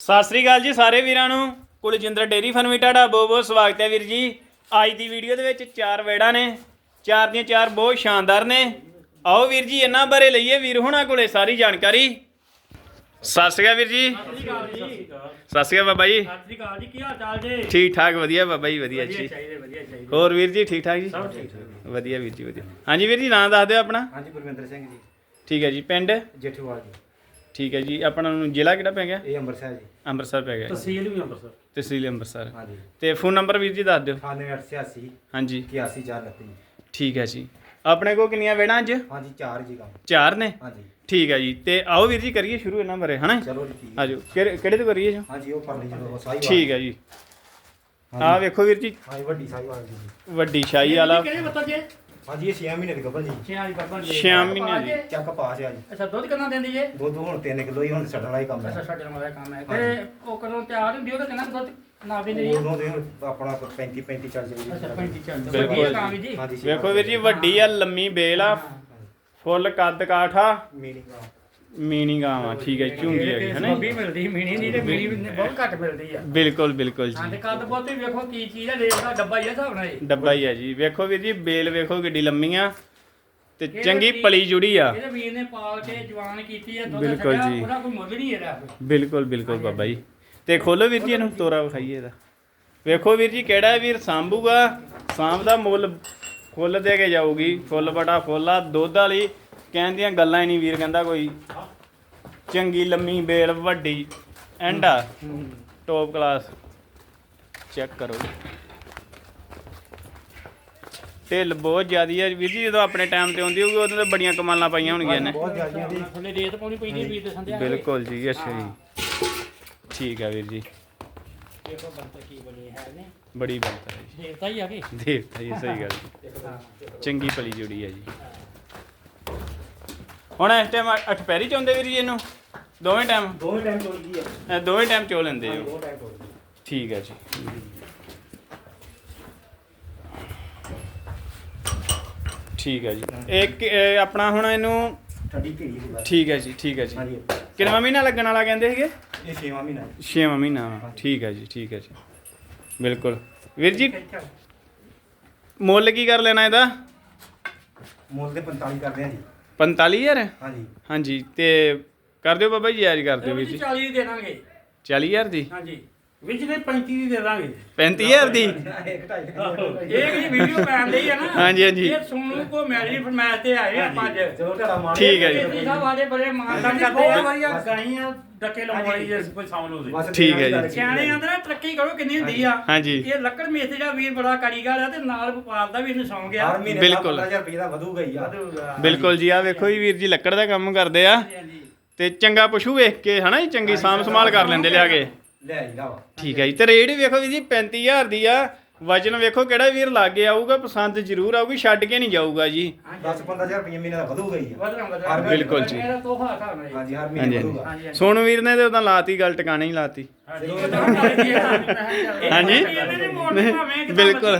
ਸਤਿ ਸ੍ਰੀ ਅਕਾਲ ਜੀ ਸਾਰੇ ਵੀਰਾਂ ਨੂੰ। ਕੁਲਜਿੰਦਰ ਡੇਰੀ ਫਾਰਮ ਤੁਹਾਡਾ ਬਹੁਤ ਬਹੁਤ ਸਵਾਗਤ ਹੈ ਵੀਰ ਜੀ। ਅੱਜ ਦੀ ਵੀਡੀਓ ਦੇ ਵਿੱਚ ਚਾਰ ਵੇੜਾਂ ਨੇ। ਚਾਰ ਦੀਆਂ ਚਾਰ ਬਹੁਤ ਸ਼ਾਨਦਾਰ ਨੇ। ਆਓ ਵੀਰ ਜੀ ਇਹਨਾਂ ਬਾਰੇ ਲਈਏ ਵੀਰ ਹੁਣਾਂ ਕੋਲੇ ਸਾਰੀ ਜਾਣਕਾਰੀ। ਸਤਿ ਸ੍ਰੀ ਅਕਾਲ ਵੀਰ ਜੀ। ਸਤਿ ਸ਼੍ਰੀ ਅਕਾਲ ਜੀ। ਸਤਿ ਸ੍ਰੀ ਅਕਾਲ ਬਾਬਾ ਜੀ। ਸਤਿ ਸ਼੍ਰੀ ਅਕਾਲ ਜੀ ਕੀ ਹਾਲ ਚਾਲ ਜੀ? ਠੀਕ ਠਾਕ ਵਧੀਆ ਬਾਬਾ ਜੀ ਵਧੀਆ ਜੀ। ਹੋਰ ਵੀਰ ਜੀ ਠੀਕ ਠਾਕ ਜੀ? ਸਭ ਠੀਕ ਠਾਕ। ਵਧੀਆ ਵੀਰ ਜੀ ਵਧੀਆ। ਹਾਂਜੀ ਵੀਰ ਜੀ ਨਾਂ ਦੱਸ ਦਿਓ ਆਪਣਾ। ਹਾਂਜੀ ਗੁਰਵਿੰਦਰ ਸਿੰਘ ਜੀ। ਠੀਕ ਹੈ ਜੀ ਪਿੰਡ? ਜੇਠੂਵਾਲ ਜੀ। ਠੀਕ ਹੈ ਜੀ ਆਪਣਾ ਨੂੰ ਜ਼ਿਲ੍ਹਾ ਕਿਹੜਾ ਪੈ ਗਿਆ? ਇਹ ਅੰਮ੍ਰਿਤਸਰ ਜੀ। ਅੰਮ੍ਰਿਤਸਰ ਪੈ ਗਿਆ। ਤਹਿਸੀਲ ਵੀ ਅੰਮ੍ਰਿਤਸਰ। ਤਹਿਸੀਲ ਅੰਮ੍ਰਿਤਸਰ। ਹਾਂਜੀ। ਤੇ ਫੋਨ ਨੰਬਰ ਵੀਰ ਜੀ ਦੱਸ ਦਿਓ। 9888 ਹਾਂਜੀ। 81429 ਠੀਕ ਹੈ ਜੀ। ਆਪਣੇ ਕੋਲ ਕਿੰਨੀਆਂ ਵੇੜਾਂ ਅੱਜ? ਹਾਂਜੀ ਚਾਰ ਜੀ ਕੰਮ। ਚਾਰ ਨੇ? ਹਾਂਜੀ। ਠੀਕ ਹੈ ਜੀ। ਤੇ ਆਓ ਵੀਰ ਜੀ ਕਰੀਏ ਸ਼ੁਰੂ ਇਹਨਾਂ ਬਾਰੇ ਹਨਾ? ਚਲੋ ਜੀ ਠੀਕ ਹੈ। ਆਜੋ। ਕਿਹੜੇ ਤੋਂ ਕਰੀਏ ਜੀ? ਹਾਂਜੀ ਉਹ ਪਰਲੀ ਜਦੋਂ ਸਾਈ ਠੀਕ ਹੈ ਜੀ। ਆਹ ਵੇਖੋ ਵੀਰ ਜੀ। ਹਾਂਜੀ ਵੱਡੀ ਸਾਈ ਵਾਲੀ ਜੀ। ਵੱਡੀ ਸ਼ਾਹੀ ਵਾਲਾ। ਕਿਹੜੇ ਬੱਤਾ ਜੀ ਹਾਂਜੀ ਇਹ 6 ਮਹੀਨੇ ਦੀ ਗੱਭਣ ਜੀ। ਛੇ ਵਾਲੀ ਬੱਤਾ ਜੀ। ਛੇ ਮਹੀਨੇ ਦੀ। ਚੱਕ ਪਾਸ ਆ ਜੀ ਅੱਛਾ ਦੁੱਧ ਕਿੰਨਾ ਦਿੰਦੀ ਜੇ? ਦੁੱਧ ਹੁਣ 3 ਕਿਲੋ ਹੀ ਹੁਣ ਛੱਡਣ ਵਾਲਾ ਹੀ ਕੰਮ ਅੱਛਾ ਹੈ। ਸਾਡੇ ਨਾਲ ਵਾਲਾ ਕੰਮ ਹੈ। ਤੇ ਉਹ ਕਦੋਂ ਤਿਆਰ ਹੁੰਦੀ ਉਹਦਾ ਕਿੰਨਾ ਕੁ ਦੁੱਧ ਨਾ ਦਿੰਦੀ ਜੀ ਉਦੋਂ ਦੇ ਆਪਣਾ 35 35 ਚੱਲ ਜਾਊਗੀ। ਅੱਛਾ 35 ਚੱਲ ਬਿਲਕੁਲ ਵਧੀਆ ਕੰਮ ਜੀ। ਹਾਂਜੀ ਵੇਖੋ ਵੀਰ ਜੀ ਵੱਡੀ ਆ ਲੰਮੀ ਬੇਲ ਆ। ਫੁੱਲ ਕੱਦ ਕਾਠਾ। ਮੀਨਿੰਗ ਆ ਮੀਣੀ ਗਾਂ ਆ ਠੀਕ ਹੈ ਝੁੰਗੀ ਹੈਗੀ ਹਨਾ ਵੀ ਮਿਲਦੀ ਮੀਣੀ ਨਹੀਂ ਤੇ ਮੀਣੀ ਵੀ ਬਹੁਤ ਘੱਟ ਮਿਲਦੀ ਆ। ਬਿਲਕੁਲ ਬਿਲਕੁਲ ਹਾਂ ਜੀ ਤੇ ਕੱਦ ਬਹੁਤ ਹੀ ਵੇਖੋ ਕੀ ਚੀਜ਼ ਹੈ ਰੇਟ ਦਾ ਡੱਬਾ ਹੀ ਆ ਹਿਸਾਬ ਨਾਲ ਇਹ ਡੱਬਾ ਹੀ ਆ ਜੀ। ਵੇਖੋ ਵੀਰ ਜੀ ਬੇਲ ਵੇਖੋ ਕਿੱਡੀ ਲੰਮੀ ਆ ਤੇ ਚੰਗੀ ਪਲੀ ਜੁੜੀ ਆ। ਇਹਦੇ ਵੀਰ ਨੇ ਪਾਲ ਕੇ ਜਵਾਨ ਕੀਤੀ ਹੈ ਦੁੱਧ ਬਿਲਕੁਲ ਜੀ। ਉਹਦਾ ਕੋਈ ਮੁੱਲ ਨਹੀਂ ਇਹਦਾ। ਬਿਲਕੁਲ ਬਿਲਕੁਲ ਬਾਬਾ ਜੀ। ਤੇ ਖੋਲੋ ਵੀਰ ਜੀ ਇਹਨੂੰ ਤੋਰਾ ਵਿਖਾਈਏ ਇਹਦਾ। ਵੇਖੋ ਵੀਰ ਜੀ ਕਿਹੜਾ ਹੈ ਵੀਰ ਸਾਂਭੂਗਾ। ਸਾਂਭ ਦਾ ਮੁੱਲ ਫੁੱਲ ਦੇ ਕੇ ਜਾਊਗੀ। ਫੁੱਲ ਬਟਾ ਫੁੱਲਾ ਦੁੱਧ ਵਾਲੀ ਕਹਿਣ ਦੀਆਂ ਗੱਲਾਂ ਹੀ ਨਹੀਂ ਵੀਰ ਕਹਿੰਦਾ ਕੋਈ ਚੰਗੀ ਲੰਮੀ ਬੇਲ ਵੱਡੀ ਐਂਡਾ ਟੌਪ ਕਲਾਸ ਚੈੱਕ ਕਰੋ ਢਿੱਲ ਬਹੁਤ ਜ਼ਿਆਦੀ ਹੈ ਵੀਰ ਜੀ ਜਦੋਂ ਆਪਣੇ ਟਾਈਮ ਤੇ ਆਉਂਦੀ ਹੋਊਗੀ ਉਦੋਂ ਤਾਂ ਬੜੀਆਂ ਕਮਾਲਾਂ ਪਾਈਆਂ ਹੋਣਗੀਆਂ ਨੇ। ਬਹੁਤ ਜ਼ਿਆਦੀਆਂ ਦੀ ਥੱਲੇ ਰੇਤ ਪਾਉਣੀ ਪੈਂਦੀ ਵੀਰ ਦੇ ਸੰਧਿਆ ਬਿਲਕੁਲ ਜੀ ਅੱਛਾ ਜੀ। ਠੀਕ ਹੈ ਵੀਰ ਜੀ। ਦੇਖੋ ਬੰਤ ਕੀ ਬਣੀ ਹੈ ਨੇ। ਬੜੀ ਬੰਤ ਹੈ ਜੀ। ਦੇਵਤਾ ਹੀ ਆ ਗਏ ਦੇਵਤਾ ਜੀ ਸਹੀ ਗੱਲ। ਜੀ ਚੰਗੀ ਭਲੀ ਜੁੜੀ ਹੈ ਜੀ। ਹੁਣ ਇਸ ਟਾਈਮ ਅੱਠ ਪੈਰੀ ਚ ਆਉਂਦੇ ਵੀਰ ਜੀ ਇਹਨੂੰ? ਦੋਵੇਂ ਟਾਈਮ ਦੋਵੇਂ ਟਾਈਮ ਗਈ ਆ। ਇਹ ਦੋਵੇਂ ਟਾਈਮ ਚੋ ਲੈਂਦੇ ਹੋ। ਟਾਈਮ ਠੀਕ ਹੈ ਜੀ। ਠੀਕ ਹੈ ਜੀ। ਇੱਕ ਆਪਣਾ ਹੁਣ ਇਹਨੂੰ ਠੰਡੀ ਗੱਲ। ਠੀਕ ਹੈ ਜੀ ਠੀਕ ਹੈ ਜੀ। ਕਿੰਨਾ ਮਹੀਨਾ ਲੱਗਣ ਵਾਲਾ ਕਹਿੰਦੇ ਸੀਗੇ? ਇਹ 6ਵਾਂ ਮਹੀਨਾ ਹੈ। 6ਵਾਂ ਮਹੀਨਾ। ਠੀਕ ਹੈ ਜੀ ਠੀਕ ਹੈ ਜੀ। ਬਿਲਕੁਲ। ਵੀਰ ਜੀ ਮੁੱਲ ਕੀ ਕਰ ਲੈਣਾ ਇਹਦਾ? ਮੁੱਲ ਦੇ 45 ਕਰਦੇ ਆ ਜੀ। 45000 ਹਾਂਜੀ। ਹਾਂਜੀ ਤੇ ਕਰ ਦਿਓ ਬਾਬਾ ਜੀ ਯਾਰ ਕਰ ਦਿਓ ਵੀਰ ਜੀ। 40 ਦੀ ਦਾਂਗੇ 40000 ਦੀ? ਹਾਂਜੀ। ਵਿੱਚ ਦੇ 35 ਦੀ ਦੇ ਦਾਂਗੇ। 35000 ਦੀ? ਇਹ ਜਿਹੜੀ ਵੀਡੀਓ ਪੈਣ ਲਈ ਹੈ ਨਾ ਹਾਂਜੀ, ਹਾਂਜੀ। ਇਹ ਸੋਨੂ ਕੋ ਮੈਰੀ ਫਰਮਾਇਸ਼ ਤੇ ਆਏ ਆਪਾਂ ਅੱਜ। ਚਲੋ ਤੁਹਾਡਾ ਮਾਣ ਠੀਕ ਹੈ ਜੀ। ਜੀ ਸਾਹਿਬ ਆਦੇ ਬੜੇ ਮਾਨਦਾਨ ਕਰਦੇ ਆ। ਗਾਈਆਂ ਡੱਕੇ ਲਾਉਣ ਵਾਲੀ ਜੇ ਕੋਈ ਹੋਵੇ ਬਸ ਠੀਕ ਹੈ ਜੀ। ਸਿਆਣੇ ਆਂਦੇ ਨਾ ਤਰੱਕੀ ਕਰੋ ਕਿੰਨੀ ਹੁੰਦੀ ਆ। ਹਾਂਜੀ। ਇਹ ਲੱਕੜ ਮੇਥੇ ਦਾ ਵੀਰ ਬੜਾ ਕਾਰੀਗਰ ਆ ਤੇ ਨਾਲ ਵਪਾਰ ਦਾ ਵੀ ਇਹਨੂੰ ਸੌਂ ਗਿਆ ਹਰ ਮਹੀਨੇ ਬਿਲਕੁਲ। 15000 ਰੁਪਏ ਦਾ ਵਧੂਗਾ ਹੀ ਆ। ਬਿਲਕੁਲ ਜੀ ਆ ਵੇਖੋ ਜੀ ਵੀਰ ਜੀ ਲੱਕੜ ਦਾ ਕੰਮ ਕਰਦੇ ਆ। ਹਾਂਜੀ, ਹਾਂਜੀ। ਤੇ ਚੰਗਾ ਪਸ਼ੂ ਵੇਖ ਕੇ ਹਨਾ ਜੀ ਚੰਗੀ ਸਾਂਭ ਸੰਭਾਲ ਕਰ ਲੈਂਦੇ ਲਿਆ ਕੇ। ਲੈ ਆਈਦਾ ਵਾ। ਠੀਕ ਹੈ ਜੀ। ਤੇ ਰੇਟ ਵੀ ਵੇਖੋ ਵੀਰ ਜੀ 35000 ਦੀ ਆ। ਵਜਨ ਵੇਖੋ ਕਿਹੜਾ ਵੀਰ ਲਾਗੇ ਆਊਗਾ ਪਸੰਦ ਜ਼ਰੂਰ ਆਊਗੀ ਛੱਡ ਕੇ ਨਹੀਂ ਜਾਊਗਾ ਜੀ। 10 15000 ਰੁਪਏ ਮਹੀਨੇ ਦਾ ਵਧੂਗਾ ਹੀ ਆ। ਵਧਣਾ ਵਧਣਾ। ਹਰ ਬਿਲਕੁਲ ਜੀ। ਇਹਦਾ ਤੋਹਫਾ ਥਾ ਨਾ ਹਾਂਜੀ ਹਰ ਹਾਂਜੀ, ਮਹੀਨੇ ਹਾਂਜੀ। ਵਧੂਗਾ। ਹਾਂਜੀ ਹਾਂਜੀ। ਸੋਨੂ ਵੀਰ ਨੇ ਤੇ ਉਦਾਂ ਲਾਤੀ ਗੱਲ ਟਿਕਾਣੇ ਹੀ ਲਾਤੀ। ਹਾਂਜੀ ਬਿਲਕੁਲ।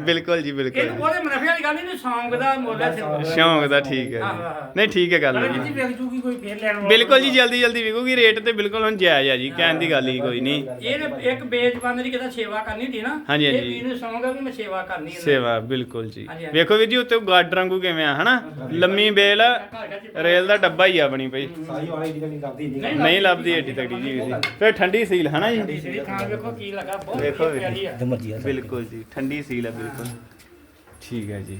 ਬਿਲਕੁਲ ਜੀ ਇਹਨੂੰ ਬਿਲਕੁਲ ਬੋਲੇ ਮੁਨਾਫੇ ਵਾਲੀ ਗੱਲ ਨਹੀਂ ਸੌਂਗ ਦਾ ਮੁੱਲ ਹੈ ਸਿਰਫ। ਸ਼ੌਂਕ ਦਾ ਠੀਕ ਹੈ ਹਾਂ, ਜੀ। ਹਾਂ, ਹਾਂ। ਨਹੀਂ ਠੀਕ ਹੈ ਗੱਲ ਜੀ ਜਿੱਦੀ ਵੇਖ ਜੂਗੀ ਕੋਈ ਫੇਰ ਲੈਣ ਵਾਲਾ ਬਿਲਕੁਲ ਜੀ ਜਲਦੀ ਜਲਦੀ ਵਿਕੂਗੀ ਰੇਟ ਤੇ ਬਿਲਕੁਲ ਹੁਣ ਜਾਇਜ਼ ਆ ਜੀ ਕਹਿਣ ਦੀ ਗੱਲ ਹੀ ਕੋਈ ਨਹੀਂ। ਇਹਨੇ ਇੱਕ ਬੇਜ਼ਬਾਨ ਦੀ ਕਿਤਾ ਸੇਵਾ ਕਰਨੀ ਹੁੰਦੀ ਨਾ ਹਾਂਜੀ, ਇਹ ਹਾਂਜੀ। ਨੂੰ ਸੌਂਗਾ ਵੀ ਮੈਂ ਸੇਵਾ ਕਰਨੀ ਹੈ। ਸੇਵਾ ਬਿਲਕੁਲ ਜੀ। ਹਾਂਜੀ, ਹਾਂਜੀ। ਵੇਖੋ ਵੀਰ ਜੀ ਉੱਤੇ ਗਾਰਡਰ ਵਾਂਗੂ ਕਿਵੇਂ ਆ ਹਨਾ? ਲੰਮੀ ਬੇਲ ਰੇਲ ਦਾ ਡੱਬਾ ਹੀ ਆ ਬਣੀ ਪਈ। ਸਾਈ ਵਾਲੇ ਦੀ ਨਹੀਂ ਕਰਦੀ ਨਹੀਂ ਨਹੀਂ ਲੱਭਦੀ ਏਡੀ ਤਕੜੀ ਜੀ ਜੀ। ਫਿਰ ਠੰਡੀ ਸੀਲ ਹਨਾ ਜੀ? ਥਾਂ ਵੇਖੋ ਕੀ ਲੱਗਾ ਬਹੁਤ ਵੇਖੋ ਵਧੀਆ ਮਰਜ਼ੀ ਆ। ਬਿਲਕੁਲ ਜੀ ਠੰਡੀ ਸੀਲ ਹੈ ਬਿਲਕੁਲ। ਠੀਕ ਹੈ ਜੀ।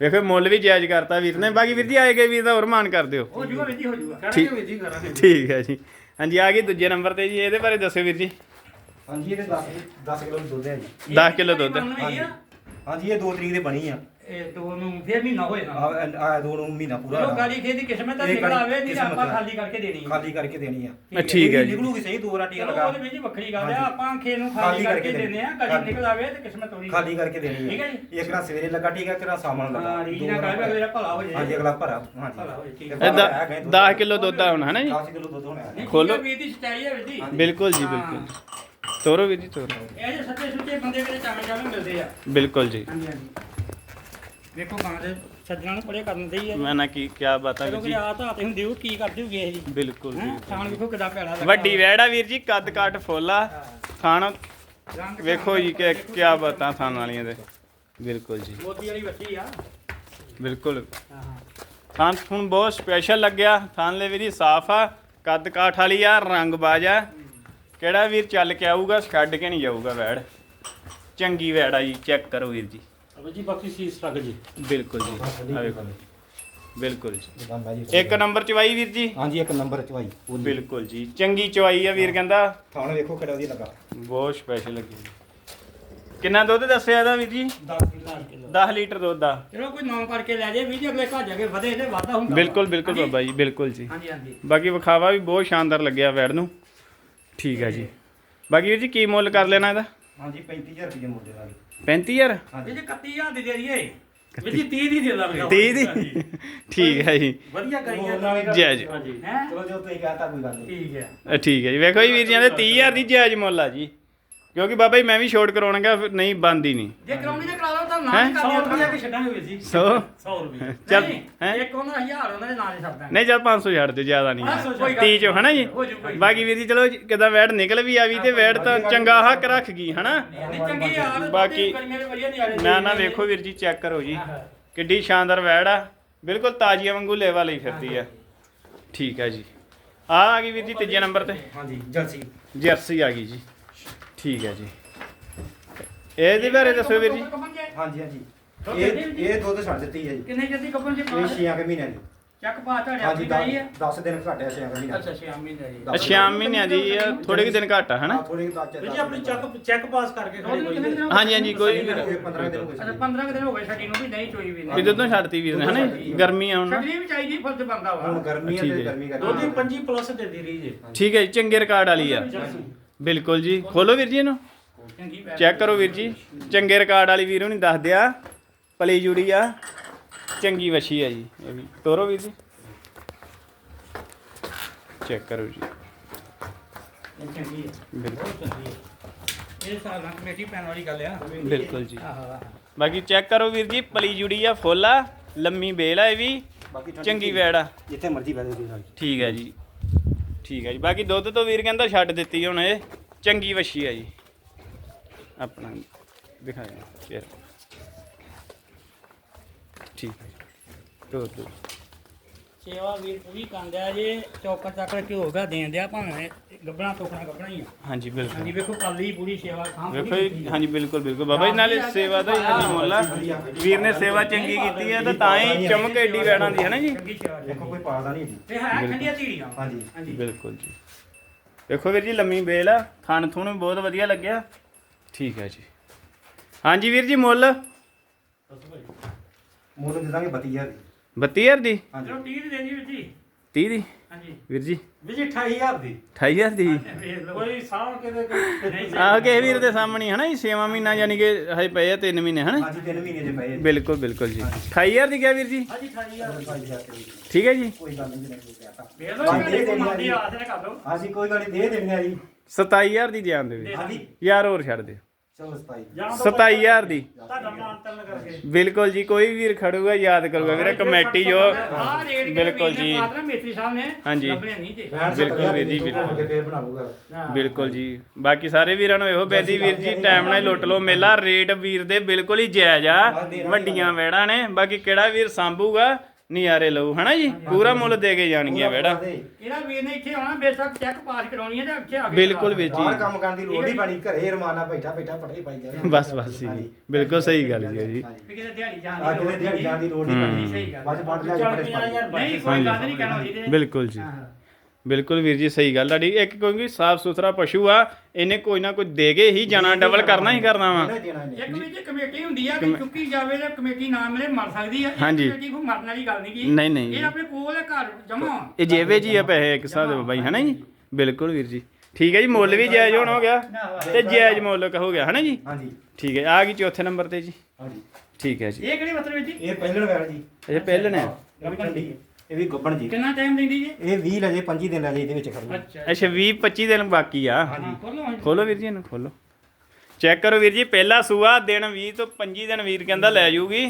ਵੇਖੋ ਮੁੱਲ ਵੀ ਜਾਇਜ਼ ਕਰਤਾ ਵੀਰ ਨੇ। ਬਾਕੀ ਵੀਰ ਜੀ ਆਏ ਗਏ ਵੀਰ ਦਾ ਹੋਰ ਮਾਨ ਕਰ ਦਿਓ। ਹੋ ਜੂਗਾ ਵਿਧੀ ਹੋ ਜੂਗਾ। ਠੀਕ। ਕਰਾਂਗੇ ਵਿਧੀ ਕਰਾਂਗੇ ਠੀਕ ਹੈ ਜੀ। ਹਾਂਜੀ ਆ ਗਈ ਦੂਜੇ ਨੰਬਰ ਤੇ ਜੀ। ਇਹਦੇ ਬਾਰੇ ਦੱਸਿਓ ਵੀਰ ਜੀ। ਹਾਂਜੀ ਇਹਦੇ 10 10 ਕਿਲੋ ਦੁੱਧ ਹੈ ਜੀ। 10 ਕਿਲੋ ਦੁੱਧ। ਹਾਂਜੀ ਹਾਂਜੀ ਇਹ 2 ਤਰੀਕ ਦੇ ਬਣੀ ਆ। ਇਹ ਦੋ ਨੂੰ ਫੇਰ ਮਹੀਨਾ ਹੋਏ ਨਾ ਆ ਆ ਦੋ ਨੂੰ ਮਹੀਨਾ ਪੂਰਾ ਚਲੋ ਹੋਇਆ। ਗਾਲੀ ਖੇਦੀ ਕਿਸਮਤ ਤਾਂ ਇਹ ਨਿਕਲ ਆਵੇ ਨਹੀਂ ਤਾਂ ਕਿਸਮਤ ਆਪਾਂ ਆ। ਖਾਲੀ ਕਰਕੇ ਦੇਣੀ ਹੈ ਖਾਲੀ ਕਰਕੇ ਦੇਣੀ ਆ। ਠੀਕ ਹੈ ਇਹ ਜੀ। ਨਿਕਲੂਗੀ ਸਹੀ ਦੋ ਰਾਟੀ ਚਲੋ ਲਗਾ। ਉਹਦੇ ਵਿੱਚ ਹੀ ਵੱਖਰੀ ਗੱਲ ਆ ਹਾਂਜੀ। ਆਪਾਂ ਖੇ ਨੂੰ ਖਾਲੀ ਖਾਲੀ ਕਰਕੇ ਕਰਕੇ ਦਿੰਦੇ ਆ ਖਾਲੀ। ਕਦੀ ਨਿਕਲ ਆਵੇ ਤੇ ਕਿਸਮਤ ਹੋਣੀ ਖਾਲੀ ਕਰਕੇ ਦੇਣੀ ਠੀਕ ਹੈ ਆ ਜੀ। ਇੱਕ ਨਾ ਸਵੇਰੇ ਲੱਗਾ ਠੀਕ ਹੈ ਕਿਰਾ ਸਾਮਾਨ ਲੱਗਾ। ਹਾਂ ਰੀਜ ਦੋ ਨਾ ਰਾਤ ਕਹੇ ਅਗਲੇ ਦਾ ਭਲਾ ਹੋ ਜਾਏ। ਹਾਂਜੀ ਅਗਲਾ ਭਰਾ ਭਲਾ ਹੋ ਜਾਏ, ਠੀਕ ਹਾਂਜੀ ਹੈ। ਇਹ 10 ਕਿਲੋ ਦੁੱਧ ਆ ਹੁਣ ਹਨਾ ਜੀ? 10 ਕਿਲੋ ਦੁੱਧ ਹੋਣਾ ਹੈ। ਖੋਲੋ। ਦੀ ਸਚਾਈ ਬਿਲਕੁਲ ਜੀ। ਬਿਲਕੁਲ ਤੋਰੋ ਵੀਰ ਜੀ ਤੋਰੋ। ਇਹ ਜੇ ਸੱਚੇ ਸੁੱਚੇ ਬੰਦੇ ਕਿਤੇ ਚਾਵੇਂ ਚਾਵੇਂ ਮਿਲਦੇ ਆ। ਬਿਲਕੁਲ ਜੀ। ਹਾਂਜੀ ਹਾਂਜੀ। ਵੇਖੋ ਗਾਂ ਦੇ ਸੱਜਣਾ ਨੂੰ ਪੜੇ ਕਰਨ ਦੇ ਹੀ। ਆ ਮੈਂ ਨਾ ਕੀ ਕੀ ਬਾਤਾਂ ਵੀਰ ਜੀ। ਆ ਤਾਂ ਤੇ ਹੁੰਦੀ ਉਹ ਕੀ ਕਰਦੇ ਹੋਗੇ ਇਹ ਜੀ? ਬਿਲਕੁਲ ਹੈਂ? ਜੀ ਥਾਣ ਵੇਖੋ ਕਿਦਾਂ ਪੈੜਾ ਲੱਗਾ ਵੱਡੀ ਵੈੜਾ ਵੀਰ ਜੀ ਕੱਦ ਕਾਟ ਫੋਲਾ ਥਾਣ ਰੰਗ ਵੇਖੋ ਜੀ ਕਿ ਕੀ ਬਾਤਾਂ ਥਾਣ ਵਾਲੀਆਂ ਦੇ। ਬਿਲਕੁਲ ਜੀ। ਮੋਦੀ ਵਾਲੀ ਬੱਚੀ ਆ। ਬਿਲਕੁਲ। ਹਾਂ ਹਾਂ। ਥਾਂ ਹੁਣ ਬਹੁਤ ਸਪੈਸ਼ਲ ਲੱਗਿਆ। ਥਾਂ ਲੈ ਵੀਰੀ ਸਾਫ਼ ਆ। ਕੱਦ ਕਾਠ ਵਾਲੀ ਆ ਰੰਗ ਬਾਜ ਆ। ਕਿਹੜਾ ਵੀਰ ਚੱਲ ਕੇ ਆਊਗਾ ਛੱਡ ਕੇ ਨਹੀਂ ਜਾਊਗਾ ਵੈੜ। ਚੰਗੀ ਵੈੜ ਆ ਜੀ ਚੈੱਕ ਕਰੋ ਵੀਰ ਜੀ। ਅਬ ਜੀ ਬਾਕੀ ਸੀਸ ਲੱਗ ਜੀ। ਬਿਲਕੁਲ ਜੀ ਆ ਵੇਖੋ ਬਿਲਕੁਲ ਜੀ। ਜਿੱਦਾਂ ਮੈਂ ਜੀ ਇੱਕ ਨੰਬਰ ਚਵਾਈ ਵੀਰ ਜੀ? ਹਾਂਜੀ ਇੱਕ ਨੰਬਰ ਚਵਾਈ ਪੂਰੀ ਬਿਲਕੁਲ ਜੀ ਚੰਗੀ ਚਵਾਈ ਆ ਵੀਰ ਕਹਿੰਦਾ। ਥਾਣ ਵੇਖੋ ਕਿਹੜਾ ਵਧੀਆ ਲੱਗਾ। ਬਹੁਤ ਸਪੈਸ਼ਲ ਲੱਗੀ। ਜੀ। ਕਿੰਨਾ ਦੁੱਧ ਦੱਸਿਆ ਇਹਦਾ ਵੀਰ ਜੀ? 10 ਕਿਲੋ 10 ਲੀਟਰ। ਦੁੱਧ ਆ ਚਲੋ ਕੋਈ ਨਾਮ ਕਰਕੇ ਲੈ ਜੇ ਵੀਡੀਓ ਅਗਲੇ ਘਰ ਜਾ ਕੇ ਵਧੇ ਤੇ ਵਾਧਾ ਹੁੰਦਾ ਬਿਲਕੁਲ ਬਿਲਕੁਲ ਹਾਂਜੀ? ਬਾਬਾ ਜੀ ਬਿਲਕੁਲ ਜੀ। ਹਾਂਜੀ ਹਾਂਜੀ। ਬਾਕੀ ਵਿਖਾਵਾ ਵੀ ਬਹੁਤ ਸ਼ਾਨਦਾਰ ਲੱਗਿਆ ਵੈੜ ਨੂੰ। ਠੀਕ ਆ ਜੀ। ਬਾਕੀ ਵੀਰ ਜੀ ਕੀ ਮੁੱਲ ਕਰ ਲੈਣਾ ਇਹਦਾ? ਹਾਂਜੀ 35000 ਰੁਪਏ ਮੁੱਲ ਦੇ ਦਾਂਗੇ 35000 ਇਹ ਜੇ 31000 ਦੀ ਦੇ ਦਈਏ। ਵੀ ਜੀ 30 ਦੀ ਦੇ ਦਾਂਗੇ 30 ਦੀ? ਠੀਕ ਹੈ ਜੀ। ਵਧੀਆ ਕਰੀ ਜੈ ਜੀ ਚਲੋ ਜੋ ਤੁਸੀਂ ਕਹਤਾ ਕੋਈ ਗੱਲ ਨਹੀਂ ਠੀਕ ਹੈ। ਅ, ਠੀਕ ਹੈ ਜੀ। ਵੇਖੋ ਜੀ ਵੀਰ ਜੀ ਦੇ 30000 ਦੀ ਜਾਇਜ਼ ਮੁੱਲ ਆ ਜੀ। ਕਿਉਂਕਿ ਬਾਬਾ ਜੀ ਮੈਂ ਵੀ ਛੋਟ ਕਰਾਉਣਾਗਾ ਫਿਰ ਨਹੀਂ ਬੰਦੀ ਨਹੀਂ। ਜੇ ਕਰਾਉਣੀ ਤੇ ਕਰਾ ਲਓ ਤਾਂ ਨਾ ਹੈਂ? ਹੀ ਕਰਦੇ 100 ਰੁਪਏ ਕਿ ਛੱਡਾਂਗੇ ਵੀਰ ਜੀ। 100 100 ਰੁਪਏ ਚੱਲ, ਨਹੀਂ, ਹੈਂ? ਇੱਕ ਉਹਨਾਂ 1000 ਉਹਨਾਂ ਦੇ ਨਾਲ ਹੀ ਛੱਡ ਦਾਂਗੇ ਨਹੀਂ ਚੱਲ 500 ਛੱਡ ਦਿਓ ਜ਼ਿਆਦਾ ਨਹੀਂ। ਪੰਜ ਸੌ ਕੋਈ ਗੱਲ 30 ਚੋਂ ਹਨਾ ਜੀ? ਹੋ ਬਾਕੀ ਵੀਰ ਜੀ ਚਲੋ ਕਿਦਾਂ ਵੈੜ ਨਿਕਲ ਵੀ ਆਵੀ ਤੇ ਵੈੜ ਤਾਂ ਚੰਗਾ ਹੱਕ ਰੱਖ ਗਈ ਹਨਾ? ਨਹੀਂ ਚੰਗੀ ਯਾਰ ਬਾਕੀ- ਵਧੀਆ ਆ ਨਾ ਨਾ ਵੇਖੋ ਵੀਰ ਜੀ ਚੈੱਕ ਕਰੋ ਜੀ। ਕਿੱਡੀ ਸ਼ਾਨਦਾਰ ਵੈੜ ਆ। ਬਿਲਕੁਲ ਤਾਜ਼ੀਆਂ ਵਾਂਗੂ ਲੇਵਾ ਲਈ ਫਿਰਦੀ ਆ। ਠੀਕ ਆ ਜੀ। ਆ ਆ ਗਈ ਵੀਰ ਜੀ ਤੀਜੇ ਨੰਬਰ ਤੇ। ਹਾਂਜੀ ਜਰਸੀ। ਜਰਸੀ ਆ ਗਈ ਜੀ। ਠੀਕ ਹੈ ਜੀ। ਇਹਦੇ ਬਾਰੇ ਦੱਸੋ ਵੀਰ ਜੀ। ਹਾਂਜੀ ਹਾਂਜੀ। ਇਹ ਇਹ ਦੁੱਧ ਛੱਡ ਦਿੱਤੀ ਹੈ ਜੀ। ਕਿੰਨੇ ਜਲਦੀ ਕੱਪਨ ਜੀ ਇਹ 6 ਕੁ ਮਹੀਨਿਆਂ ਦੀ। ਚੱਕ ਪਾ ਤਾ ਹਾਂਜੀ ਆਪਣੀ ਗਈ ਹੈ? 10 ਦਿਨ ਘਟਿਆ 6 ਕੁ ਮਹੀਨਿਆਂ ਅੱਛਾ 6 ਮਹੀਨੇ ਦੀ। ਅੱਛਾ ਮਹੀਨਿਆਂ ਦੀ ਆ ਥੋੜੇ ਕੁ ਦਿਨ ਘੱਟ ਆ ਹਨਾ? ਥੋੜੀ ਜਿਹੀ ਵੀਰ ਜੀ ਆਪਣੀ ਚੱਕ ਚੈੱਕ ਪਾਸ ਕਰਕੇ ਕੋਈ ਹਾਂਜੀ ਹਾਂਜੀ ਕੋਈ 15 ਦਿਨ ਹੋਏ ਅੱਛਾ ਸੀ 15 ਕੁ ਦਿਨ ਹੋ ਗਏ ਛੱਡੀ ਨੂੰ ਵੀ ਨਹੀਂ ਚੋਈ ਵੀ ਨਹੀਂ ਕਿਦੋਂ ਤੋਂ ਛੱਡਤੀ ਵੀਰ ਨੇ ਹਨਾ? ਜੀ? ਗਰਮੀ ਆਉਣ ਨਾਲ। ਛੱਡਣੀ ਵੀ ਚਾਹੀਦੀ ਫਰਜ਼ ਬੰਦਾ ਹੁਣ ਵਾ ਗਰਮੀ ਹੈ ਠੀਕ ਤੇ ਹੈ। ਗਰਮੀ ਕਰਕੇ। 25 ਪਲੱਸ ਦੇ ਦੀ ਰਹੀ ਜੇ। ਠੀਕ ਹੈ ਜੀ ਚੰਗੇ ਰਿਕਾਰਡ ਵਾਲੀ ਆ। ਬਿਲਕੁਲ ਜੀ। ਖੋਲੋ ਵੀਰ ਜੀ ਇਹਨੂੰ। ਚੈੱਕ ਕਰੋ ਵੀਰ ਜੀ। ਚੰਗੇ ਰਿਕਾਰਡ ਵਾਲੀ ਵੀਰ ਨੂੰ ਦੱਸ ਦਿਆ ਪਲੀ ਜੁੜੀ ਆ। ਚੰਗੀ ਵਛੀ ਆ ਜੀ। ਇਹ ਵੀ। ਤੋਰੋ ਵੀਰ ਜੀ। ਚੈੱਕ ਕਰੋ ਜੀ। ਇਹ ਚੰਗੀ ਹੈ ਬਿਲਕੁਲ। ਬਹੁਤ ਚੰਗੀ ਹੈ ਇਹ ਸਾਲ ਨਾਲ ਕਮੇਟੀ ਪੈਣ ਵਾਲੀ ਗੱਲ ਆ। ਬਿਲਕੁਲ ਜੀ। ਬਾਕੀ ਚੈੱਕ ਕਰੋ ਵੀਰ ਜੀ। ਪਲੀ ਜੁੜੀ ਆ ਫੁੱਲ ਆ। ਲੰਮੀ ਬੇਲ ਆ ਇਹ ਵੀ। ਚੰਗੀ ਵੈੜ ਆ। ਜਿੱਥੇ ਮਰਜ਼ੀ ਤੁਸੀਂ ਠੀਕ ਹੈ ਜੀ। ਠੀਕ ਹੈ ਜੀ। ਬਾਕੀ ਦੁੱਧ ਤੋਂ ਵੀਰ ਕਹਿੰਦਾ ਛੱਡ ਦਿੱਤੀ ਹੁਣ ਇਹ। ਚੰਗੀ ਵੱਛੀ ਆ ਜੀ। ਆਪਣਾ ਦਿਖਾਇਆ। ਚਿਹਰਾ ਠੀਕ ਹੈ ਜੀ। ਦੁੱਧ। ਸੇਵਾ ਵੀਰ ਪੂਰੀ ਕੰਦਿਆ ਜੇ ਚੌਕਰ ਚੱਕਰ ਕੀ ਹੋਗਾ ਦੇਣ ਦਿਆ ਭਾਵੇਂ ਗੱਬਣਾ ਟੋਕਣਾ ਗੱਬਣਾ ਹੀ ਆ। ਹਾਂਜੀ ਬਿਲਕੁਲ। ਹਾਂਜੀ ਵੇਖੋ ਕਾਲੀ ਪੂਰੀ ਸੇਵਾ ਖਾਂ ਵੇਖੋ ਜੀ ਹਾਂਜੀ ਬਿਲਕੁਲ ਬਿਲਕੁਲ। ਬਾਬਾ ਜੀ ਨਾਲੇ ਸੇਵਾ ਦਾ ਹੀ ਹਾਂਜੀ ਮੁੱਲ ਵੀਰ ਨੇ ਸੇਵਾ ਚੰਗੀ ਕੀਤੀ ਹੈ ਤਾਂ ਤਾਂ ਹੀ ਚਮਕ ਐਡੀ ਵੈੜਾਂ ਦੀ ਹੈ ਨਾ ਜੀ? ਚੰਗੀ ਸੇਵਾ ਜੀ। ਦੇਖੋ ਕੋਈ ਪਾਲਦਾ ਨਹੀਂ ਜੀ। ਤੇ ਹੈ ਠੰਡੀਆਂ ਧੀੜੀਆਂ ਹਾਂਜੀ। ਹਾਂਜੀ। ਬਿਲਕੁਲ ਜੀ। ਵੇਖੋ ਵੀਰ ਜੀ ਲੰਮੀ ਬੇਲ ਆ ਥਣ ਥੁਣ ਵੀ ਬਹੁਤ ਵਧੀਆ ਲੱਗਿਆ। ਠੀਕ ਹੈ ਜੀ। ਹਾਂਜੀ ਵੀਰ ਜੀ ਮੁੱਲ? ਮੁੱਲ ਦੇ ਦਾਂਗੇ 32000 ਦੀ। 32000 ਦੀ? ਹਾਂਜੀ। ਚਲੋ 30 ਦੇ ਜੀ ਵੀਰ ਜੀ। 30 ਦੀ? ਹਾਂਜੀ। ਵੀਰ ਜੀ। ਵੀਰ ਜੀ 28000 ਦੀ। 28000 ਦੀ? ਕੋਈ ਸਾਹ ਕਿਤੇ ਨਹੀਂ ਆ ਕੇ ਵੀਰ ਦੇ ਸਾਹਮਣੇ ਹਨਾ ਜੀ 6 ਮਹੀਨਾ ਯਾਨੀ ਕਿ ਹਜੇ ਪਏ ਆ 3 ਮਹੀਨੇ ਹਨਾ ਹਾਂਜੀ 3 ਮਹੀਨੇ ਦੇ ਪਏ ਬਿਲਕੁਲ ਬਿਲਕੁਲ ਜੀ। 28000 ਦੀ ਗਿਆ ਵੀਰ ਜੀ? ਹਾਂਜੀ 28000 ਦੀ। ਠੀਕ ਹੈ ਜੀ। ਕੋਈ ਗੱਲ ਨਹੀਂ ਜੀ ਕਹਤਾ ਵੇਖ ਲਓ ਕਿਹੜੇ ਕੋਈ ਮੰਦੀ ਆਸ ਨੇ ਕਰ ਲਓ ਹਾਂਜੀ ਕੋਈ ਗੱਲ ਨਹੀਂ ਦੇ ਦੇਣੀ ਆ ਜੀ। 27000 ਦੀ ਜਾਨ ਦੇ ਵੀਰ ਹਾਂਜੀ। ਯਾਰ ਹੋਰ ਛੱਡ ਦਿਓ। ਚਲੋ 27 ਜਾਂ 27000 ਦੀ। ਤੁਹਾਡਾ ਮਾਨ ਤਨ ਕਰਕੇ। ਬਿਲਕੁਲ ਜੀ ਕੋਈ ਵੀਰ ਖੜੂਗਾ ਯਾਦ ਕਰੂਗਾ ਵੀਰੇ ਕਮੇਟੀ ਜੋ ਬਿਲਕੁਲ ਜੀ। ਪਾਤਰਾ ਮੇਤਰੀ ਸਾਹਿਬ ਨੇ ਹਾਂਜੀ। ਲੱਭਣੇ ਨਹੀਂ ਤੇ ਬਿਲਕੁਲ ਵੀਰ ਜੀ, ਬਿਲਕੁਲ। ਬਣਾ ਲੂਗਾ। ਬਿਲਕੁਲ ਜੀ। ਬਾਕੀ ਸਾਰੇ ਵੀਰਾਂ ਨੂੰ ਇਹੋ ਬੇਦੀ ਵੀਰ ਜੀ ਟਾਈਮ ਨਾਲ ਹੀ ਲੁੱਟ ਲਓ। ਮੇਲਾ ਰੇਟ ਵੀਰ ਦੇ ਬਿਲਕੁਲ ਹੀ ਜਾਇਜ਼ ਆ। ਵੱਡੀਆਂ ਵੈੜਾਂ ਨੇ। ਬਾਕੀ ਕਿਹੜਾ ਵੀਰ ਸੰਭੂਗਾ ਨਜ਼ਾਰੇ ਲਊ ਹਨਾ ਜੀ? ਪੂਰਾ ਮੁੱਲ ਦੇ ਕੇ ਜਾਣਗੀਆਂ ਵੈੜਾਂ ਇਹਦਾ ਵੀਰ ਨੇ ਇੱਥੇ ਆਉਣਾ ਬੇਸ਼ੱਕ ਚੈੱਕ ਪਾਸ ਕਰਾਉਣੀ ਹੈ ਤੇ ਇੱਥੇ ਆ ਕੇ ਬਿਲਕੁਲ ਵੀਰ ਬਾਹਰ ਜੀ ਕੰਮ ਕਰਨ ਦੀ ਲੋੜ ਨਹੀਂ ਪੈਣੀ ਘਰੇ ਰਮਾਨਾ ਬੈਠਾ ਬੈਠਾ ਪੜ੍ਹਾਈ ਪਾਈ ਜਾਵੇ ਬਸ ਬਸ ਜੀ। ਬਿਲਕੁਲ ਸਹੀ ਗੱਲ ਜੀ ਜੀ। ਵੀ ਕਿਤੇ ਦਿਹਾੜੀ ਜਾਣ ਆ ਕਿਤੇ ਦਿਹਾੜੀ ਜਾਣ ਦੀ ਲੋੜ ਨਹੀਂ ਹੂੰ। ਪੈਣੀ ਸਹੀ ਗੱਲ ਬਸ ਪੜ੍ਹ ਲਿਆ ਚੱਲ ਕੇ ਪੰਜਾਹ ਹਜ਼ਾਰ ਪੜ੍ਹ। ਨਹੀਂ ਕੋਈ ਗੱਲ ਨਹੀਂ ਕਹਿਣਾ ਜੀ ਬਿਲਕੁਲ ਜੀ। ਬਿਲਕੁਲ ਵੀਰ ਜੀ ਸਹੀ ਗੱਲ ਤੁਹਾਡੀ ਇੱਕ ਕਿਉਂਕਿ ਸਾਫ਼ ਸੁਥਰਾ ਪਸ਼ੂ ਆ ਇਹਨੇ ਕੋਈ ਨਾ ਕੋਈ ਦੇ ਕੇ ਹੀ ਜਾਣਾ ਡਬਲ ਕਰਨਾ ਹੀ ਕਰਨਾ ਵਾ। ਇੱਕ ਵੀ ਜੇ ਕਮੇਟੀ ਹੁੰਦੀ ਆ ਕਿ ਚੁੱਕੀ ਜਾਵੇ ਤੇ ਕਮੇਟੀ ਨਾ ਮਿਲੇ ਮਰ ਸਕਦੀ ਆ। ਇਹ ਹਾਂਜੀ। ਕਮੇਟੀ ਕੋਈ ਮਰਨ ਵਾਲੀ ਗੱਲ ਨਹੀਂ ਨਹੀਂ, ਨਹੀਂ। ਇਹ ਆਪਣੇ ਕੋਲ ਹੈ ਘਰ ਜਮਾ। ਇਹ ਜੇਵੇ ਜੀ ਆ ਪੈਸੇ ਇੱਕ ਹਿਸਾਬ ਦੇ ਬਾਈ ਹਨਾ ਜੀ? ਬਿਲਕੁਲ ਵੀਰ ਜੀ। ਠੀਕ ਹੈ ਜੀ ਮੁੱਲ ਵੀ ਜਾਇਜ਼ ਹੋਣ ਹੋ ਗਿਆ। ਤੇ ਜਾਇਜ਼ ਮੁੱਲ ਹੋ ਗਿਆ ਹਨਾ ਜੀ? ਹਾਂਜੀ। ਠੀਕ ਹੈ ਆ ਗਈ ਚੌਥੇ ਨੰਬਰ ਤੇ ਜੀ। ਹਾਂਜੀ। ਠੀਕ ਹੈ ਜੀ। ਇਹ ਕਿਹੜੀ ਮਤਲਬ ਜੀ? ਇਹ ਪਹਿਲਣ ਵੈਲ ਜੀ। ਇਹ ਪਹਿਲੇ ਨੇ ਇਹ ਵੀ ਠੰਡੀ ਹੈ। ਇਹ ਵੀ ਗੱਬਣ ਜੀ। ਕਿੰਨਾ ਟਾਈਮ ਦਿੰਦੀ ਜੀ? ਇਹ 20 ਲਜੇ 25 ਦਿਨ ਲਜੇ ਇਹਦੇ ਵਿੱਚ ਖੜੂ ਅੱਛਾ। ਅੱਛਾ 20 25 ਦਿਨ ਬਾਕੀ ਆ। ਹਾਂ ਖੋਲੋ ਹਾਂਜੀ। ਖੋਲੋ ਵੀਰ ਜੀ ਇਹਨੂੰ ਖੋਲੋ। ਚੈੱਕ ਕਰੋ ਵੀਰ ਜੀ ਪਹਿਲਾ ਸੂਆ ਦਿਨ 20 ਤੋਂ 25 ਦਿਨ ਵੀਰ ਕਹਿੰਦਾ ਲੈ ਜੂਗੀ।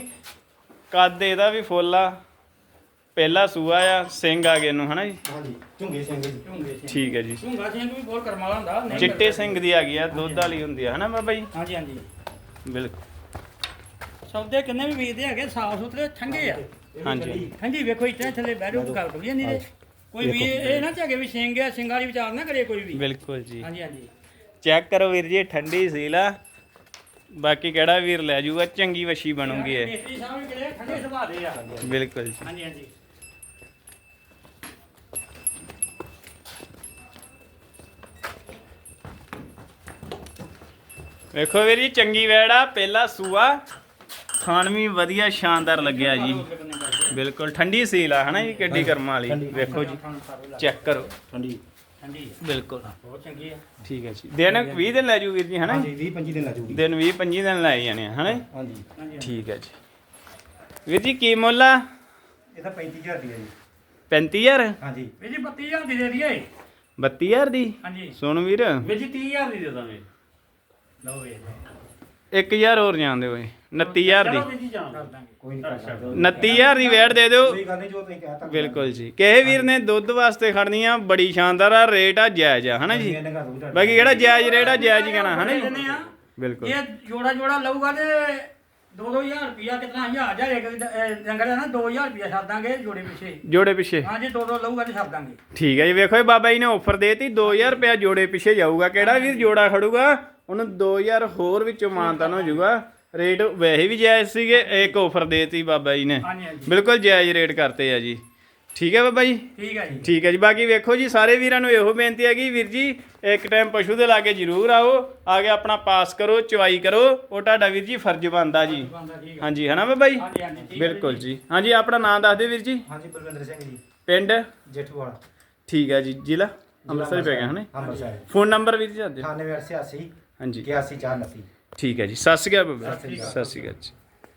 ਕੱਦ ਇਹਦਾ ਵੀ ਫੁੱਲ ਆ। ਪਹਿਲਾ ਸੂਆ ਆ ਸਿੰਘ ਆ ਗਏ ਨੂੰ ਹਨਾ ਜੀ? ਹਾਂਜੀ ਝੁੰਗੇ ਸਿੰਘ ਜੀ। ਝੁੰਗੇ ਸਿੰਘ। ਠੀਕ ਹੈ ਜੀ। ਝੁੰਗਾ ਸਿੰਘ ਵੀ ਬਹੁਤ ਕਰਮ ਵਾਲਾ ਹੁੰਦਾ ਨਹੀਂ ਚਿੱਟੇ ਸਿੰਘ ਦੀ ਆ ਗਈ ਆ ਦੁੱਧ ਵਾਲੀ ਹੁੰਦੀ ਆ ਹਨਾ ਬਾਬਾ ਜੀ? ਹਾਂਜੀ ਹਾਂਜੀ। ਬਿਲਕੁਲ। ਸੌਦੇ ਕਿੰਨੇ ਵੀ ਵੇਚਦੇ ਹੈਗੇ ਸਾਫ਼ ਸੁਥਰੇ ਠੰਗੇ ਆ। ਹਾਂਜੀ। ਠੰਡੀ ਵੇਖੋ ਇੱਥੇ ਥੱਲੇ ਬੈਠੋ ਗੱਲ ਕਰੀਏ ਨਹੀਂ ਤੇ ਕੋਈ ਵੀ ਇਹ ਨਾ ਚਾਹੇ ਵੀ ਸਿੰਘ ਆ ਸਿੰਘਾਂ ਵਾਲੀ ਵਿਚਾਰ ਨਾ ਕਰੇ ਕੋਈ ਵੀ। ਬਿਲਕੁਲ ਜੀ। ਹਾਂਜੀ ਹਾਂਜੀ। ਚੈੱਕ ਕਰੋ ਵੀਰ ਜੀ ਠੰਡੀ ਸੀਲ ਆ। ਬਾਕੀ ਕਿਹੜਾ ਵੀਰ ਲੈ ਜਾਊਗਾ ਚੰਗੀ ਵਸ਼ੀ ਬਣੂਗੀ ਇਹ। ਮੇਤਰੀ ਸਾਹਿਬ ਵੀ ਕਿਹੜੇ ਠੰਡੇ ਸੁਭਾਅ ਦੇ ਆ। ਬਿਲਕੁਲ ਜੀ। ਹਾਂਜੀ ਹਾਂਜੀ। ਵੇਖੋ ਵੀਰ ਜੀ ਚੰਗੀ ਵੈੜ ਆ ਪਹਿਲਾ ਸੂਆ। ਖਾਣ ਵੀ ਵਧੀਆ ਸ਼ਾਨਦਾਰ ਲੱਗਿਆ ਜੀ। ਬਿਲਕੁਲ ਠੰਡੀ ਸੀਲ ਆ ਹਨਾ ਜੀ ਕਿੱਡੀ ਕਰਮਾਂ ਵਾਲੀ। ਵੇਖੋ ਜੀ ਚੈੱਕ ਕਰੋ। ਠੰਡੀ। ਠੰਡੀ ਬਿਲਕੁਲ। ਬਹੁਤ ਚੰਗੀ ਆ। ਠੀਕ ਹੈ ਜੀ। ਦਿਨ 20 ਦਿਨ ਲੈ ਜੂ ਵੀਰ ਜੀ ਹਨਾ ਹਾਂਜੀ 20 25 ਦਿਨ ਲੱਗੂਗੀ ਦਿਨ 20 25 ਦਿਨ ਲੈ ਜਾਣੇ ਹਨਾ ਜੀ? ਹਾਂਜੀ। ਠੀਕ ਹੈ ਜੀ। ਵੀਰ ਜੀ ਕੀ ਮੁੱਲ ਆ? ਇਹਦਾ 35000 ਦੀ ਹੈ ਜੀ। 35000 ਹਾਂਜੀ। ਵੀਰ ਜੀ 32000 ਦੀ ਦੇ ਦਈਏ। 32000 ਦੀ? ਹਾਂਜੀ। ਸੁਣ ਵੀਰ। ਵੀਰ ਜੀ 30000 ਦੀ ਦੇ ਦਾਂਗੇ। ਲਓ ਵੇ 1000 ਹੋਰ ਜਾਂਦੇ ਓਏ 29000 ਦੀ। ਵੀਰ ਜੀ ਜਾਣ ਕਰ ਦਾਂਗੇ ਕੋਈ ਨਹੀਂ ਕਰ ਸਕਦਾ 29000 ਦੀ ਵੈਟ ਦੇ ਦਿਓ। ਕੋਈ ਗੱਲ ਨਹੀਂ ਜੋ ਤੁਸੀਂ ਕਹਿਤਾ ਬਿਲਕੁਲ ਜੀ। ਕਿਸੇ ਵੀਰ ਨੇ ਦੁੱਧ ਵਾਸਤੇ ਖੜਨੀ ਆ ਬੜੀ ਸ਼ਾਨਦਾਰ ਆ ਰੇਟ ਆ ਜਾਇਜ਼ ਆ ਹਨਾ ਜੀ? ਬਾਕੀ ਕਿਹੜਾ ਜਾਇਜ਼ ਰੇਟ ਆ ਜਾਇਜ਼ ਹੀ ਕਹਿਣਾ ਹਨਾ ਦਿੰਦੇ ਜੀ ਆ। ਬਿਲਕੁਲ। ਇਹ ਜੋੜਾ ਜੋੜਾ ਲਊਗਾ ਤੇ 2-2000 ਰੁਪਿਆ ਕਿਤਨਾ ਹਜ਼ਾਰ ਹਜ਼ਾਰ ਇੱਕ ਜੰਗਲ ਹੈ ਨਾ 2000 ਰੁਪਿਆ ਛੱਡ ਦਾਂਗੇ ਜੋੜੇ ਪਿੱਛੇ। ਜੋੜੇ ਪਿੱਛੇ। ਹਾਂਜੀ ਦੋ ਦੋ ਲਊਗਾ ਤੇ ਛੱਡ ਦਾਂਗੇ। ਠੀਕ ਹੈ ਜੀ ਵੇਖੋ ਇਹ ਬਾਬਾ ਜੀ ਨੇ ਆਫਰ ਦੇਤੀ 2000 ਰੁਪਇਆ ਜੋੜੇ ਪਿੱਛੇ ਜਾਊਗਾ। ਕਿਹੜਾ ਵੀਰ ਜੋੜਾ ਖੜੂਗਾ? ਉਹਨੂੰ 2000 ਹੋਰ ਵਿੱਚੋਂ ਮਾਨਤਾਨ ਹੋ ਜਾਊਗਾ। ਰੇਟ ਵੈਸੇ ਵੀ ਜਾਇਜ਼ ਸੀਗੇ ਇੱਕ ਆਫਰ ਦੇਤੀ ਬਾਬਾ ਜੀ ਨੇ। ਹਾਂਜੀ ਹਾਂਜੀ। ਬਿਲਕੁਲ ਜਾਇਜ਼ ਰੇਟ ਕਰਤੇ ਆ ਜੀ। ਠੀਕ ਹੈ ਬਾਬਾ ਜੀ? ਠੀਕ ਹੈ ਜੀ। ਠੀਕ ਹੈ ਜੀ। ਬਾਕੀ ਵੇਖੋ ਜੀ ਸਾਰੇ ਵੀਰਾਂ ਨੂੰ ਇਹੋ ਬੇਨਤੀ ਹੈਗੀ ਵੀਰ ਜੀ ਇੱਕ ਟਾਈਮ ਪਸ਼ੂ ਦੇ ਲਾਗੇ ਜ਼ਰੂਰ ਆਓ ਆ ਕੇ ਆਪਣਾ ਪਾਸ ਕਰੋ ਚਵਾਈ ਕਰੋ ਉਹ ਤੁਹਾਡਾ ਵੀਰ ਜੀ ਫਰਜ਼ ਬਣਦਾ ਜੀ। ਬੰਦਾ ਠੀਕ ਹੈ। ਹਾਂਜੀ ਹਨਾ ਬਾਬਾ ਜੀ? ਹਾਂਜੀ ਹਾਂਜੀ ਠੀਕ ਹੈ ਬਿਲਕੁਲ ਜੀ। ਹਾਂਜੀ ਆਪਣਾ ਨਾਮ ਦੱਸ ਦਿਓ ਵੀਰ ਜੀ। ਹਾਂਜੀ ਬਲਵਿੰਦਰ ਸਿੰਘ ਜੀ। ਪਿੰਡ? ਜੇਠੂਵਾਲਾ। ਠੀਕ ਹੈ ਜੀ ਜ਼ਿਲ੍ਹਾ? ਅੰਮ੍ਰਿਤਸਰ ਪੈ ਗਿਆ ਹਨਾ ਅੰਮ੍ਰਿਤਸਰ। ਫੋਨ ਨੰਬਰ ਵੀਰ ਜੀ ਦੱਸ ਦਿਓ। 9886 ਹਾਂਜੀ। 8149 ਠੀਕ ਹੈ ਜੀ। ਸਤਿ ਸ਼੍ਰੀ ਅਕਾਲ ਬਾਬਾ ਸਤਿ ਸ਼੍ਰੀ ਅਕਾਲ। ਸਤਿ ਸ਼੍ਰੀ ਅਕਾਲ ਜੀ।